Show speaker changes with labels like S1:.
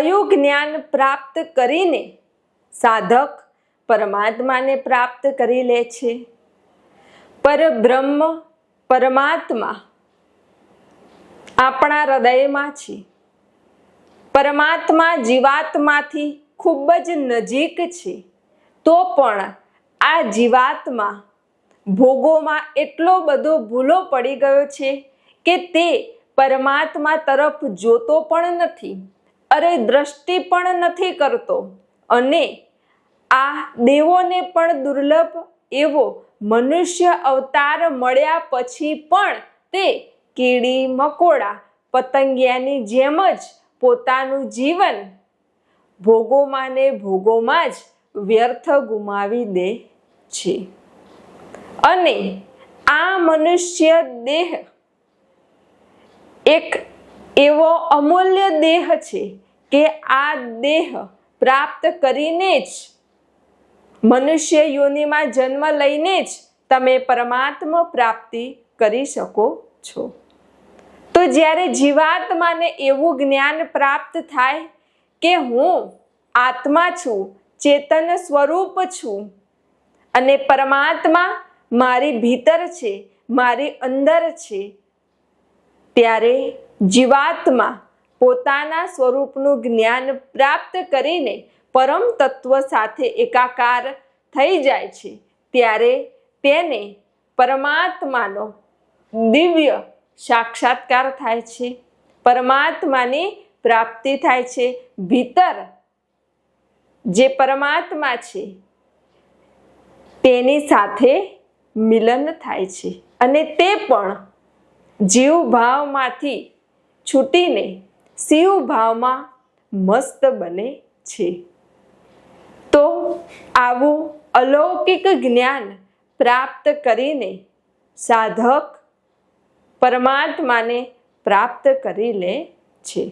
S1: કયું જ્ઞાન પ્રાપ્ત કરીને સાધક પરમાત્માને પ્રાપ્ત કરી લે છે? પરબ્રહ્મ પરમાત્મા આપણા હૃદયમાં છે. પરમાત્મા જીવાત્માથી ખૂબ જ નજીક છે. તો પણ આ જીવાત્મા ભોગોમાં એટલો બધો ભૂલો પડી ગયો છે કે તે પરમાત્મા તરફ જોતો પણ નથી. અરે દ્રષ્ટિ પણ નથી કરતો. અને આ દેવોને પણ દુર્લભ એવો મનુષ્ય અવતાર મળ્યા પછી પણ તે કીડી, મકોડા, પતંગિયાની જેમ જ પોતાનું જીવન ભોગોમાં ને ભોગોમાં જ વ્યર્થ ગુમાવી દે છે. અને આ મનુષ્ય દેહ એક એવો અમૂલ્ય દેહ છે કે આ દેહ પ્રાપ્ત કરીને જ મનુષ્ય યોનિમાં જન્મ લઈને જ તમે પરમાત્મા પ્રાપ્તિ કરી શકો છો. તો જ્યારે જીવાત્માને એવું જ્ઞાન પ્રાપ્ત થાય કે હું આત્મા છું, ચેતન સ્વરૂપ છું અને પરમાત્મા મારી ભીતર છે, મારી અંદર છે, ત્યારે જીવાત્મા પોતાના સ્વરૂપનું જ્ઞાન પ્રાપ્ત કરીને પરમ તત્વ સાથે એકાકાર થઈ જાય છે, ત્યારે તેને પરમાત્માનો દિવ્ય સાક્ષાત્કાર થાય છે. પરમાત્માની પ્રાપ્તિ થાય છે. ભીતર જે પરમાત્મા છે, તેની સાથે મિલન થાય છે અને તે પણ જીવ ભાવમાંથી છૂટીને શિવ ભાવમાં મસ્ત બને છે. તો આવું અલૌકિક જ્ઞાન પ્રાપ્ત કરીને સાધક પરમાત્માને પ્રાપ્ત કરી લે છે.